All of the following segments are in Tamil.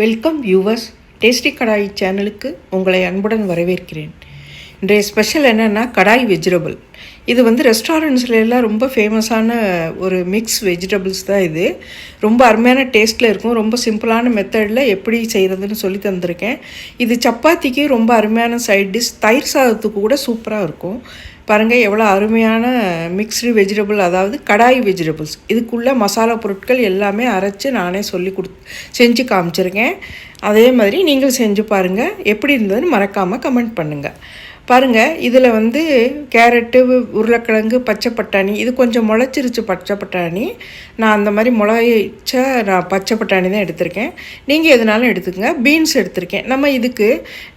வெல்கம் வியூவர்ஸ் டேஸ்டி கடாய் சேனலுக்கு உங்களை அன்புடன் வரவேற்கிறேன். இன்றைய ஸ்பெஷல் என்னென்னா கடாய் வெஜிடபிள் இது வந்து ரெஸ்டாரண்ட்ஸில் எல்லாம் ரொம்ப ஃபேமஸான ஒரு மிக்ஸ் வெஜிடபிள்ஸ் தான் இது. ரொம்ப அருமையான டேஸ்ட்டில் இருக்கும். ரொம்ப சிம்பிளான மெத்தடில் எப்படி செய்கிறதுன்னு சொல்லி தந்திருக்கேன். இது சப்பாத்திக்கு ரொம்ப அருமையான சைட் டிஷ் தயிர் சாதத்துக்கு கூட சூப்பராக இருக்கும். பாருங்கள் எவ்வளோ அருமையான மிக்ஸ்டு வெஜிடபிள் அதாவது கடாய் வெஜிடபிள்ஸ் இதுக்குள்ளே மசாலா பொருட்கள் எல்லாமே அரைச்சி நானே சொல்லி கொடு செஞ்சு காமிச்சிருக்கேன். அதே மாதிரி நீங்கள் செஞ்சு பாருங்கள் எப்படி இருந்ததுன்னு மறக்காமல் கமெண்ட் பண்ணுங்கள் பாருங்கள் இதில் வந்து கேரட்டு உருளைக்கிழங்கு பச்சை பட்டாணி இது கொஞ்சம் முளைச்சிருச்சு பச்சை பட்டாணி. நான் அந்த மாதிரி முளைச்ச நான் பச்சை பட்டாணி தான் எடுத்திருக்கேன். நீங்கள் எதுனாலும் எடுத்துக்கோங்க. பீன்ஸ் எடுத்திருக்கேன். நம்ம இதுக்கு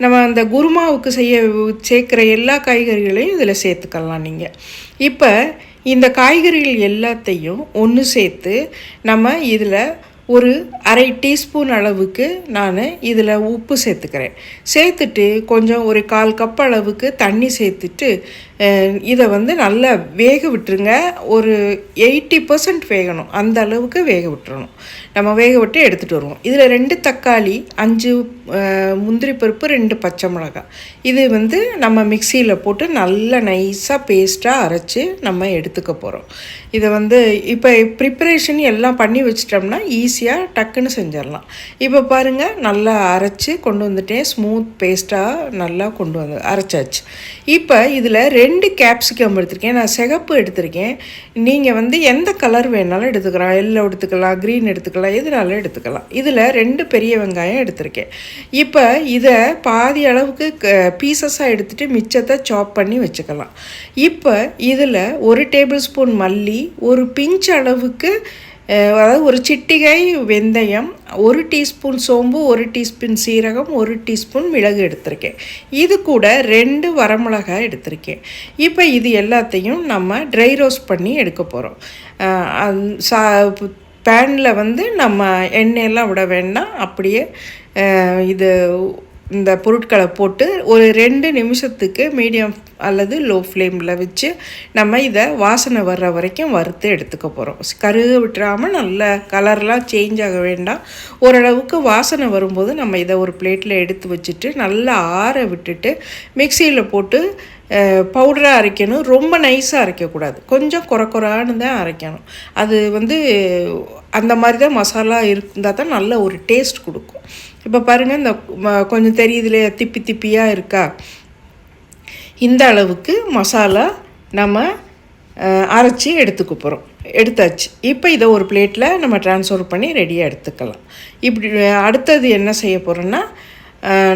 நம்ம அந்த குருமாவுக்கு செய்ய சேர்க்குற எல்லா காய்கறிகளையும் இதில் சேர்த்துக்கலாம் நீங்கள் இப்போ இந்த காய்கறிகள் எல்லாத்தையும் ஒன்று சேர்த்து நம்ம இதில் ஒரு அரை டீஸ்பூன் அளவுக்கு நான் இதில் உப்பு சேர்த்துக்கிறேன். சேர்த்துட்டு கொஞ்சம் ஒரு கால் கப் அளவுக்கு தண்ணி சேர்த்துட்டு இதை வந்து நல்லா வேக விட்டுருங்க. ஒரு எயிட்டி பர்சன்ட் வேகணும். அந்த அளவுக்கு வேக விட்டுறணும். நம்ம வேக விட்டு எடுத்துகிட்டு வருவோம். இதில் ரெண்டு தக்காளி அஞ்சு முந்திரி பருப்பு ரெண்டு பச்சை மிளகாய். இது வந்து நம்ம மிக்சியில் போட்டு நல்லா நைஸாக பேஸ்ட்டாக அரைச்சி நம்ம எடுத்துக்க போகிறோம் இதை வந்து இப்போ ப்ரிப்பரேஷன் எல்லாம் பண்ணி வச்சிட்டோம்னா ஈஸியாக டக்குன்னு செஞ்சிடலாம். இப்போ பாருங்கள் நல்லா அரைச்சி கொண்டு வந்துட்டேன். ஸ்மூத் பேஸ்ட்டாக நல்லா கொண்டு வந்து அரைச்சாச்சு. இப்போ இதில் ரெண்டு ரெண்டு கேப்சிகம் எடுத்திருக்கேன். நான் சிகப்பு எடுத்திருக்கேன். நீங்கள் வந்து எந்த கலர் வேணாலும் எடுத்துக்கலாம். எல்லோ எடுத்துக்கலாம் க்ரீன் எடுத்துக்கலாம் எதுனாலும் எடுத்துக்கலாம். இதில் ரெண்டு பெரிய வெங்காயம் எடுத்திருக்கேன். இப்போ இதை பாதி அளவுக்கு பீசஸாக எடுத்துகிட்டு மிச்சத்தை சாப் பண்ணி வச்சுக்கலாம். இப்போ இதில் ஒரு டேபிள் ஸ்பூன் மல்லி ஒரு பிஞ்ச் அளவுக்கு அதாவது ஒரு சிட்டிகை வெந்தயம் ஒரு டீஸ்பூன் சோம்பு ஒரு டீஸ்பூன் சீரகம் ஒரு டீஸ்பூன் மிளகு எடுத்திருக்கேன். இது கூட ரெண்டு வரமிளகாய் எடுத்திருக்கேன். இப்போ இது எல்லாத்தையும் நம்ம ட்ரை ரோஸ்ட் பண்ணி எடுக்க போகிறோம் சா பேனில் வந்து நம்ம எண்ணெயெல்லாம் விட வேண்டாம். அப்படியே இது இந்த பொருட்களை போட்டு ஒரு ரெண்டு நிமிஷத்துக்கு மீடியம் அல்லது லோ ஃப்ளேமில் வச்சு நம்ம இதை வாசனை வர்ற வரைக்கும் வறுத்து எடுத்துக்க போகிறோம் கருக விட்டுறாமல் நல்ல கலர்லாம் சேஞ்ச் ஆக வேண்டாம். ஓரளவுக்கு வாசனை வரும்போது நம்ம இதை ஒரு பிளேட்டில் எடுத்து வச்சுட்டு நல்லா ஆற விட்டுட்டு மிக்சியில் போட்டு பவுடராக அரைக்கணும். ரொம்ப நைஸாக அரைக்கக்கூடாது. கொஞ்சம் குறை குறான்னு தான் அரைக்கணும். அது வந்து அந்த மாதிரி தான் மசாலா இருந்தால் தான் நல்ல ஒரு டேஸ்ட் கொடுக்கும். இப்போ பாருங்கள் இந்த கொஞ்சம் தெரியுதுல திப்பி திப்பியாக இருக்கா? இந்த அளவுக்கு மசாலா நம்ம அரைச்சி எடுத்துக்க போகிறோம் எடுத்தாச்சு. இப்போ இதை ஒரு பிளேட்டில் நம்ம ட்ரான்ஸ்ஃபர் பண்ணி ரெடியாக எடுத்துக்கலாம். இப்படி அடுத்தது என்ன செய்ய போகிறோன்னா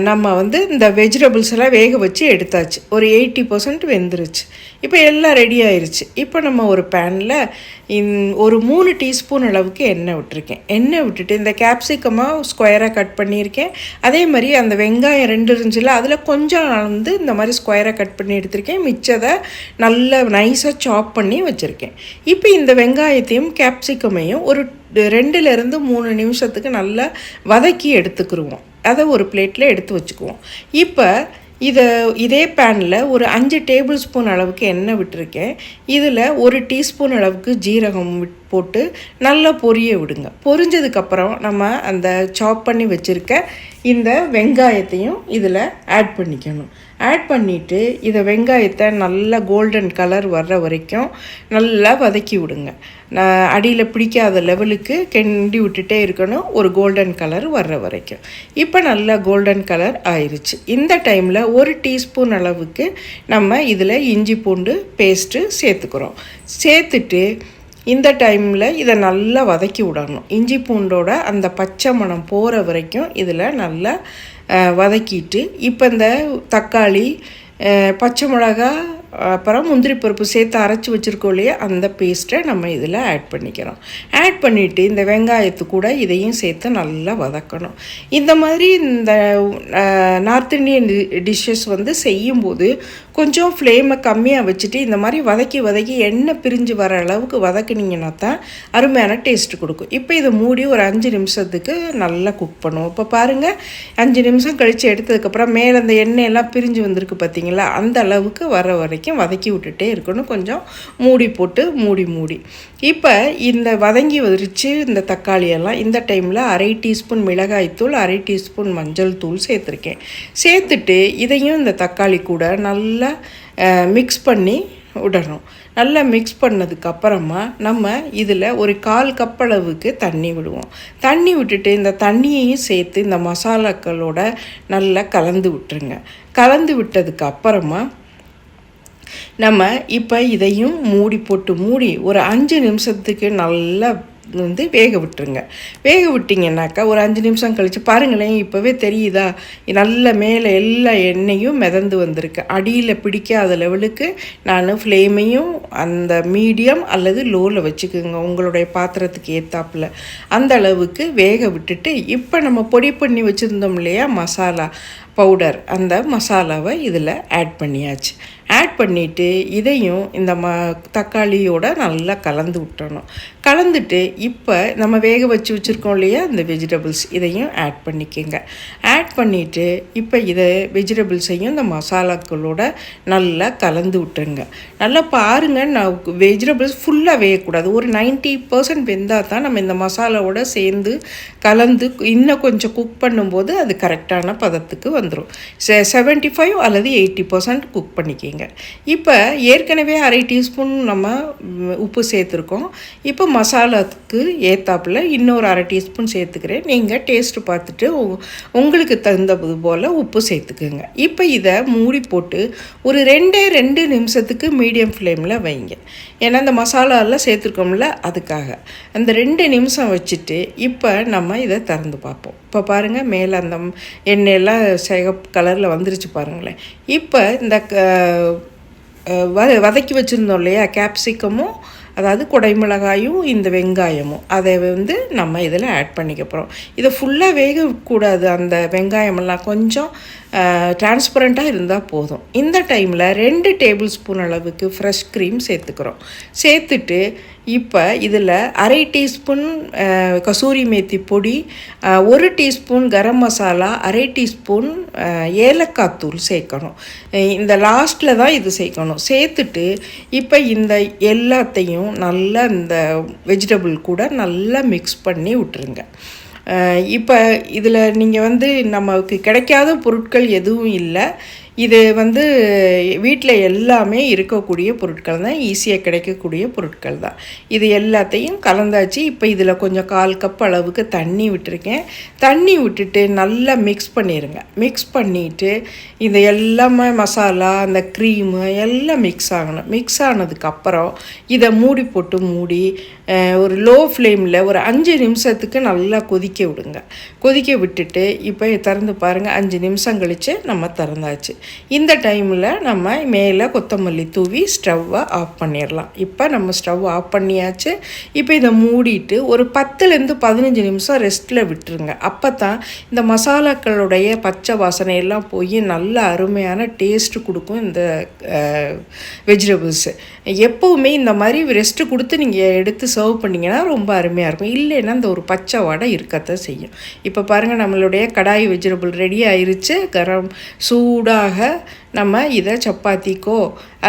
நம்ம வந்து இந்த வெஜிடபிள்ஸ் எல்லாம் வேக வச்சு எடுத்தாச்சு. ஒரு எயிட்டி பர்சன்ட் வெந்துருச்சு. இப்போ எல்லாம் ரெடி ஆயிருச்சு. இப்போ நம்ம ஒரு பேனில் ஒரு மூணு டீஸ்பூன் அளவுக்கு எண்ணெய் விட்டுருக்கேன். எண்ணெய் விட்டுட்டு இந்த கேப்சிகமாக ஸ்கொயராக கட் பண்ணியிருக்கேன். அதே மாதிரி அந்த வெங்காயம் ரெண்டு இருந்துச்சுல அதில் கொஞ்சம் வந்து இந்த மாதிரி ஸ்கொயராக கட் பண்ணி எடுத்திருக்கேன். மிச்சதை நல்லா நைஸாக சாப் பண்ணி வச்சுருக்கேன். இப்போ இந்த வெங்காயத்தையும் கேப்சிகமையும் ஒரு ரெண்டுலேருந்து மூணு நிமிஷத்துக்கு நல்லா வதக்கி எடுத்துக்கிருவோம். அதை ஒரு பிளேட்டில் எடுத்து வச்சுக்குவோம். இப்போ இதை இதே பேனில் ஒரு அஞ்சு டேபிள் ஸ்பூன் அளவுக்கு எண்ணெய் விட்டுருக்கேன். இதில் ஒரு டீஸ்பூன் அளவுக்கு ஜீரகம் விட் போட்டு நல்லா பொரிய விடுங்க. பொரிஞ்சதுக்கப்புறம் நம்ம அந்த சாப் பண்ணி வச்சுருக்க இந்த வெங்காயத்தையும் இதில் ஆட் பண்ணிக்கணும். ஆட் பண்ணிவிட்டு இதை வெங்காயத்தை நல்லா கோல்டன் கலர் வர்ற வரைக்கும் நல்லா வதக்கி விடுங்க. நான் அடியில் பிடிக்காத லெவலுக்கு கிண்டி விட்டுட்டே இருக்கணும். ஒரு கோல்டன் கலர் வர்ற வரைக்கும். இப்போ நல்லா கோல்டன் கலர் ஆயிடுச்சு இந்த டைமில் ஒரு டீஸ்பூன் அளவுக்கு நம்ம இதில் இஞ்சி பூண்டு பேஸ்ட்டு சேர்த்துக்கிறோம் சேர்த்துட்டு இந்த டைமில் இதை நல்லா வதக்கி விடணும். இஞ்சி பூண்டோட அந்த பச்சை மணம் போகிற வரைக்கும் இதில் நல்லா வதக்கிட்டு இப்போ இந்த தக்காளி பச்சை மிளகா அப்புறம் முந்திரி பருப்பு சேர்த்து அரைச்சி வச்சுருக்கோம் இல்லையா அந்த பேஸ்ட்டை நம்ம இதில் ஆட் பண்ணிக்கிறோம். ஆட் பண்ணிவிட்டு இந்த வெங்காயத்து கூட இதையும் சேர்த்து நல்லா வதக்கணும். இந்த மாதிரி இந்த நார்த் இந்தியன் டிஷ்ஷஸ் வந்து செய்யும்போது கொஞ்சம் ஃப்ளேமை கம்மியாக வச்சுட்டு இந்த மாதிரி வதக்கி வதக்கி எண்ணெய் பிரிஞ்சு வர அளவுக்கு வதக்குனிங்கன்னா தான் அருமையான டேஸ்ட் கொடுக்கும். இப்போ இதை மூடி ஒரு அஞ்சு நிமிஷத்துக்கு நல்லா குக் பண்ணுவோம். இப்போ பாருங்கள் அஞ்சு நிமிஷம் கழித்து எடுத்ததுக்கப்புறம் மேலே அந்த எண்ணெயெல்லாம் பிரிஞ்சு வந்திருக்கு பார்த்தீங்களா? அந்த அளவுக்கு வர வரைக்கும் வதக்கி விட்டுட்டே இருக்கணும். கொஞ்சம் மூடி போட்டு மூடி மூடி. இப்போ இந்த வதங்கி வரிச்சு இந்த தக்காளியெல்லாம் இந்த டைமில் அரை டீஸ்பூன் மிளகாய்த்தூள் அரை டீஸ்பூன் மஞ்சள் தூள் சேர்த்துருக்கேன். சேர்த்துட்டு இதையும் இந்த தக்காளி கூட நல்லா மிக்ஸ் பண்ணி விடணும். நல்லா மிக்ஸ் பண்ணதுக்கு அப்புறமா நம்ம இதில் ஒரு கால் கப் அளவுக்கு தண்ணி விடுவோம். தண்ணி விட்டுட்டு இந்த தண்ணியையும் சேர்த்து இந்த மசாலாக்களோட நல்லா கலந்து விட்டுருங்க. கலந்து விட்டதுக்கு அப்புறமா நம்ம இப்போ இதையும் மூடி போட்டு மூடி ஒரு அஞ்சு நிமிஷத்துக்கு நல்லா வந்து வேக விட்டுருங்க. வேக விட்டிங்கன்னாக்கா ஒரு அஞ்சு நிமிஷம் கழித்து பாருங்களேன் இப்போவே தெரியுதா? நல்ல மேலே எல்லா எண்ணெயும் மிதந்து வந்திருக்கு. அடியில் பிடிக்காத லெவலுக்கு நான் ஃப்ளேமையும் அந்த மீடியம் அல்லது லோவில் வச்சுக்கோங்க உங்களுடைய பாத்திரத்துக்கு ஏற்றாப்புல அந்த அளவுக்கு வேக விட்டுட்டு இப்போ நம்ம பொடி பண்ணி வச்சுருந்தோம் இல்லையா மசாலா. பவுடர் அந்த மசாலாவை இதில் ஆட் பண்ணியாச்சு. ஆட் பண்ணிவிட்டு இதையும் இந்த ம தக்காளியோட நல்லா கலந்து விட்டணும். கலந்துட்டு இப்போ நம்ம வேக வச்சு வச்சுருக்கோம் இல்லையா இந்த வெஜிடபிள்ஸ் இதையும் ஆட் பண்ணிக்கோங்க. ஆட் பண்ணிவிட்டு இப்போ இதை வெஜிடபிள்ஸையும் இந்த மசாலாக்களோட நல்லா கலந்து விட்டுருங்க. நல்லா பாருங்கள் நான் வெஜிடபிள்ஸ் ஃபுல்லாக வேகக்கூடாது. ஒரு நைன்ட்டி பர்சன்ட் வெந்தால் தான் நம்ம இந்த மசாலாவோட சேர்ந்து கலந்து இன்னும் கொஞ்சம் குக் பண்ணும்போது அது கரெக்டான பதத்துக்கு வந்து வந்துடும் செ செவன்ட்டி ஃபைவ் அல்லது எயிட்டி பர்சன்ட் குக் பண்ணிக்கிங்க. இப்போ ஏற்கனவே அரை டீஸ்பூன் நம்ம உப்பு சேர்த்துருக்கோம். இப்போ மசாலாவுக்கு ஏற்றாப்புல இன்னொரு அரை டீஸ்பூன் சேர்த்துக்கிறேன். நீங்கள் டேஸ்ட்டு பார்த்துட்டு உங்களுக்கு தகுந்தது போல் உப்பு சேர்த்துக்குங்க. இப்போ இதை மூடி போட்டு ஒரு ரெண்டே ரெண்டு நிமிஷத்துக்கு மீடியம் ஃப்ளேமில் வைங்க. ஏன்னா அந்த மசாலாலாம் சேர்த்துருக்கோம்ல அதுக்காக. அந்த ரெண்டு நிமிஷம் வச்சுட்டு இப்போ நம்ம இதை திறந்து பார்ப்போம். இப்போ பாருங்கள் மேலே அந்த எண்ணெயெல்லாம் சிகப்பு கலரில் வந்துருச்சு பாருங்களேன். இப்போ இந்த வதக்கி வச்சுருந்தோம் இல்லையா? கேப்சிக்கமும் அதாவது குடைமிளகாயும் இந்த வெங்காயமும். அதை வந்து நம்ம இதில் ஆட் பண்ணிக்க போகிறோம் இதை ஃபுல்லாக வேகக்கூடாது அந்த வெங்காயமெல்லாம். கொஞ்சம் டிரான்ஸ்பரண்ட்டாக இருந்தால் போதும். இந்த டைமில் ரெண்டு டேபிள் ஸ்பூன் அளவுக்கு ஃப்ரெஷ் க்ரீம் சேர்த்துக்கிறோம். சேர்த்துட்டு இப்போ இதில் அரை டீஸ்பூன் கசூரி மேத்தி பொடி ஒரு டீஸ்பூன் கரம் மசாலா அரை டீஸ்பூன் ஏலக்காய் தூள் சேர்க்கணும். இந்த லாஸ்ட்டில் தான் இது சேர்க்கணும். சேர்த்துட்டு இப்போ இந்த எல்லாத்தையும் நல்லா இந்த வெஜிடபிள் கூட நல்லா மிக்ஸ் பண்ணி விட்டுருங்க. இப்போ இதில் நீங்கள் வந்து நமக்கு கிடைக்காத பொருட்கள் எதுவும் இல்லை. இது வந்து வீட்டில் எல்லாமே இருக்கக்கூடிய பொருட்கள் தான் ஈஸியாக கிடைக்கக்கூடிய பொருட்கள் தான். இது எல்லாத்தையும் கலந்தாச்சு. இப்போ இதில் கொஞ்சம் கால் கப் அளவுக்கு தண்ணி விட்டுருக்கேன். தண்ணி விட்டுட்டு நல்லா மிக்ஸ் பண்ணிடுங்க மிக்ஸ் பண்ணிவிட்டு இந்த எல்லாமே மசாலா அந்த க்ரீமு எல்லாம் மிக்ஸ் ஆகணும். மிக்ஸ் ஆனதுக்கப்புறம் இதை மூடி போட்டு மூடி ஒரு லோ ஃப்ளேமில் ஒரு அஞ்சு நிமிஷத்துக்கு நல்லா கொதிக்க விடுங்க. கொதிக்க விட்டுட்டு இப்போ திறந்து பாருங்கள் அஞ்சு நிமிஷம் கழித்து நம்ம திறந்தாச்சு. இந்த டைமில் நம்ம மேலே கொத்தமல்லி தூவி ஸ்டவ்வை ஆஃப் பண்ணிடலாம் இப்போ நம்ம ஸ்டவ் ஆஃப் பண்ணியாச்சு. இப்போ இதை மூடிட்டு ஒரு பத்துலேருந்து பதினஞ்சு நிமிஷம் ரெஸ்ட்டில் விட்டுருங்க. அப்போ தான் இந்த மசாலாக்களுடைய பச்சை வாசனை எல்லாம் போய் நல்ல அருமையான டேஸ்ட்டு கொடுக்கும் இந்த வெஜிடபிள்ஸு எப்போவுமே இந்த மாதிரி ரெஸ்ட்டு கொடுத்து நீங்கள் எடுத்து சர்வ் பண்ணிங்கன்னா ரொம்ப அருமையாக இருக்கும். இல்லைன்னா இந்த ஒரு பச்சை வடை இருக்கத்தான் செய்யும். இப்போ பாருங்கள் நம்மளுடைய கடாய் வெஜிடபிள் ரெடி ஆயிருச்சு. கரம் சூடாக நம்ம இதை சப்பாத்திக்கோ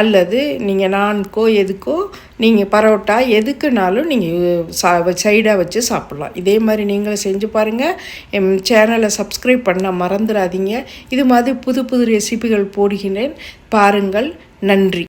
அல்லது நீங்கள் நான்கோ எதுக்கோ நீங்கள் பரோட்டா எதுக்குனாலும் நீங்கள் சா சைடாக வச்சு சாப்பிட்லாம். இதே மாதிரி நீங்களும் செஞ்சு பாருங்கள் என் சேனலை சப்ஸ்கிரைப் பண்ண மறந்துடாதீங்க. இது மாதிரி புது புது ரெசிபிகள் போடுகின்றேன் பாருங்கள். நன்றி.